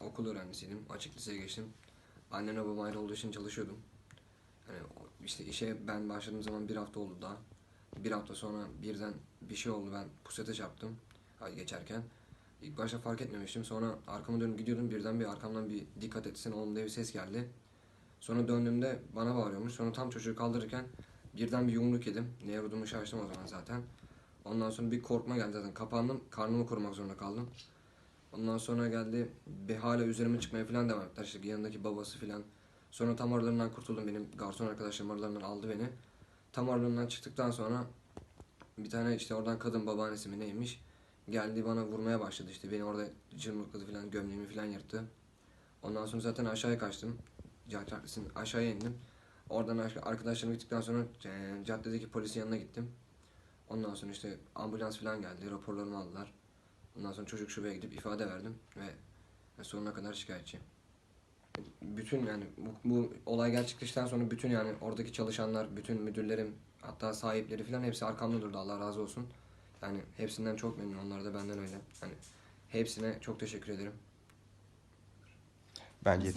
okul öğrencisiydim. Açık liseye geçtim. Annemle babam ayrı olduğu için çalışıyordum. Hani işte işe ben başladığım zaman bir hafta oldu daha. Bir hafta sonra birden bir şey oldu ben pusete çarptım geçerken. İlk başta fark etmemiştim. Sonra arkama dönüp gidiyordum. Birden bir arkamdan bir dikkat etsin oğlum diye bir ses geldi. Sonra döndüğümde bana bağırıyormuş. Sonra tam çocuğu kaldırırken birden bir yumruk yedim. Neye vurduğumu şaştım o zaman zaten. Ondan sonra bir korkma geldi zaten. Kapandım. Karnımı korumak zorunda kaldım. Ondan sonra geldi. Bir hala üzerime çıkmaya falan devam ettiler. İşte yanındaki babası falan. Sonra tam aralarından kurtuldum. Benim garson arkadaşlarım aralarından aldı beni. Tam aralarından çıktıktan sonra bir tane işte oradan kadın babaannesi mi neymiş geldi bana vurmaya başladı işte beni orada cırmıkladı falan gömleğimi falan yırttı. Ondan sonra zaten aşağıya kaçtım. Caddesinin aşağıya indim. Oradan aş- arkadaşlarım gittikten sonra caddedeki polisin yanına gittim. Ondan sonra işte ambulans falan geldi. Raporlarımı aldılar. Ondan sonra çocuk şubeye gidip ifade verdim ve sonuna kadar şikayetçiyim. Bütün yani bu, bu olay gerçekleştikten sonra bütün yani oradaki çalışanlar, bütün müdürlerim, hatta sahipleri falan hepsi arkamda durdu Allah razı olsun. Yani hepsinden çok memnun onlar da benden öyle. Yani hepsine çok teşekkür ederim. Bence